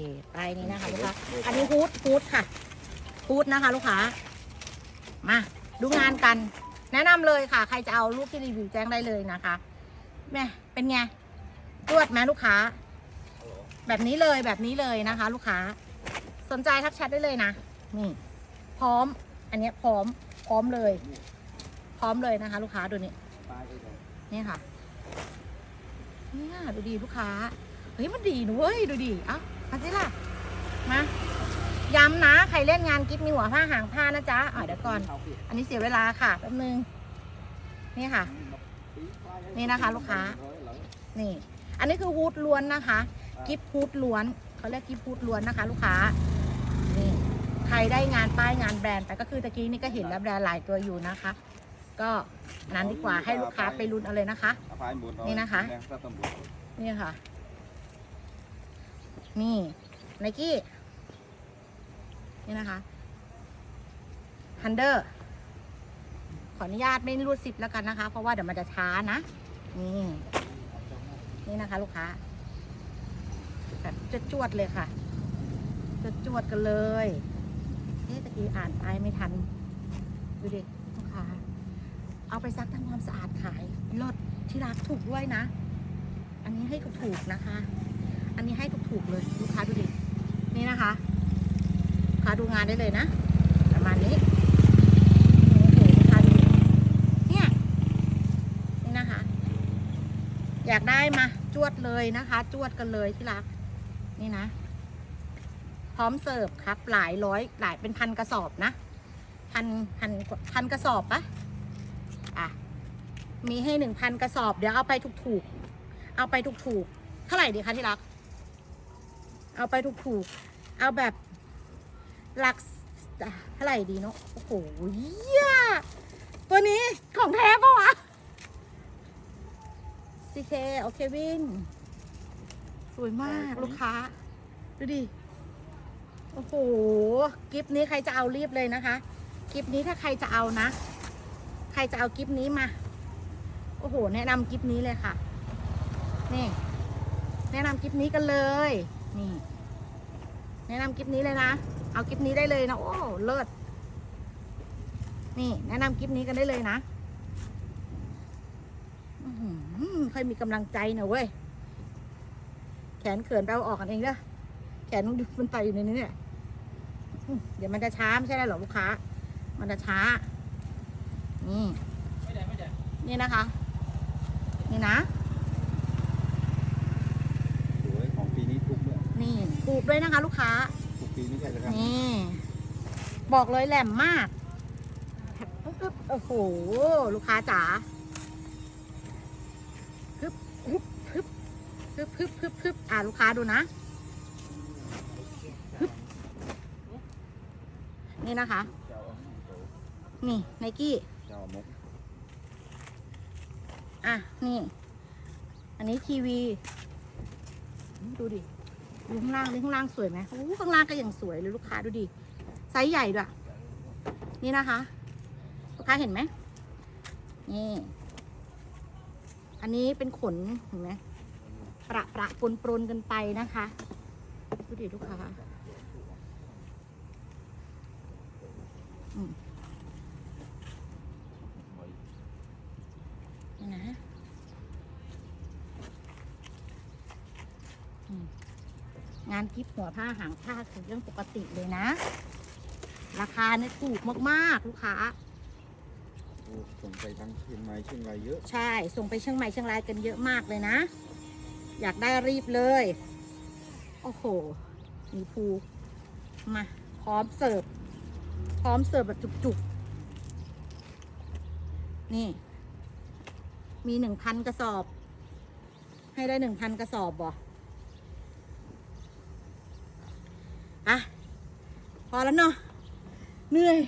นี้โอเคไปนี่นะคะลูกค้าอันนี้ฮูดฮูดค่ะฮูดนะคะ ลูกค้ามาดูงานกัน แนะนำเลยค่ะ ใครจะเอารูปที่รีวิวแจ้งได้เลยนะคะแม่เป็นไงตรวจไหมลูกค้า แบบนี้เลยแบบนี้เลยนะคะ ลูกค้า สนใจทักแชทได้เลยนะนี่พร้อม อันเนี้ยพร้อมพร้อมเลย พร้อมเลยนะคะ ลูกค้าดูนี่นี่ค่ะเนี่ยดูดีลูกค้า เฮ้ยมันดีนะเว้ยดูดีเอ้า มาสิล่ะ มา ย้ำนะ ใครเล่นงานกิฟมีหัวผ้าหางผ้านะจ๊ะอะเดี๋ยวก่อน อันนี้เสียเวลาค่ะแป๊บนึง นี่ค่ะ นี่นะคะ ลูกค้า นี่ อันนี้คือฮูดล้วนนะคะ กิฟฮูดล้วนเขาเรียกกิฟฮูดล้วนนะคะ ลูกค้า นี่ใครได้งานป้ายงานแบรนด์ไปก็คือตะกี้นี่ก็เห็นแล้วแบรนด์หลายตัวอยู่นะคะ ก็นั้นดีกว่าให้ลูกค้าไปลุ้นเอาเลยนะคะ นี่นะคะ นี่ค่ะ นี่ไนกี้นี่นะคะฮันเดอร์ขออนุญาตไม่รูดซิปแล้วกันนะคะ เพราะว่าเดี๋ยวมันจะช้านะ นี่ นี่นะคะ ลูกค้าแบบจะจวดเลยค่ะ จะจวดกันเลยเอ๊ะตะกี้อ่านไปไม่ทัน ดูดิลูกค้า เอาไปซักทำความสะอาดขายลดที่รักถูกด้วยนะ อันนี้ให้ถูกนะคะ อันนี้ให้ถูกๆเลยลูกค้าดูดิ นี่นะคะลูกค้าดูงานได้เลยนะ ประมาณนี้โอ้โหลูกค้าดูเนี่ยนี่นะคะอยากได้มาจวดเลยนะคะ จวดกันเลยที่รัก นี่นะ พร้อมเสิร์ฟครับ หลายร้อย หลายเป็นพันกระสอบนะพันพันพันกระสอบปะอะ มีให้หนึ่งพันกระสอบ เดี๋ยวเอาไปถูกๆ เอาไปถูกๆ เท่าไหร่ดีคะที่รัก เอาไปถูกๆ เอาแบบหลักอะเท่าไหร่ดีเนาะ โอ้โหเยี่ยตัวนี้ของแท้ปะวะซีเคโอเควิน สวยมากลูกค้า ดูดิ โอ้โหกิฟต์นี้ใครจะเอารีบเลยนะคะกิฟต์นี้ถ้าใครจะเอานะ ใครจะเอากิฟต์นี้มา โอ้โห แนะนำกิฟต์นี้เลยค่ะ นี่ แนะนำกิฟต์นี้กันเลย นี่ แนะนำกิฟต์นี้เลยนะ เอากิฟต์นี้ได้เลยนะ โอ้เลิศ นี่ แนะนำกิฟต์นี้กันได้เลยนะค่อยมีกำลังใจหน่อยเว้ย แขนเขินไปเอาออกกันเองเด้อแขนมันไตอยู่ในนี้เนี่ย เดี๋ยวมันจะช้าไม่ใช่ได้หรอลูกค้า มันจะช้า นี่นี่นะคะ นี่นะ สวยของปีนี้ทุกเนี่ย นี่ถูกด้วยนะคะ ลูกค้าทุกปีไม่ใช่เลยครับนี่บอกเลยแหลมมากปึ๊บโอ้โห ลูกค้าจ๋าฮึบฮึบฮึบฮึบฮึบฮึบฮึบอ่าลูกค้าดูนะฮึบนี่นะคะเจ้านี่ไนกี้เจ้ามกอะ นี่ อันนี้ทีวี ดูดิ ดูข้างล่างดิข้างล่างสวยไหมโอ้ข้างล่างก็ยังสวยเลยลูกค้าดูดิไซส์ใหญ่ด้วยนี่นะคะ ลูกค้าเห็นไหมนี่อันนี้เป็นขนเห็นไหมประประปนปนกันไปนะคะดูดิลูกค้าอืมนี่นะอืม งานกิฟหัวผ้าหางผ้าคือเรื่องปกติเลยนะ ราคาเนี่ยถูกมากๆ ลูกค้าโอ้ส่งไปทั้งเชียงใหม่เชียงรายเยอะ ใช่ ส่งไปเชียงใหม่เชียงรายกันเยอะมากเลยนะ อยากได้รีบเลย โอ้โห มีภูมาพร้อมเสิร์ฟ พร้อมเสิร์ฟแบบจุกๆ นี่ มีหนึ่งพันกระสอบ ให้ได้หนึ่งพันกระสอบบ่ อะพอแล้วเนาะเหนื่อย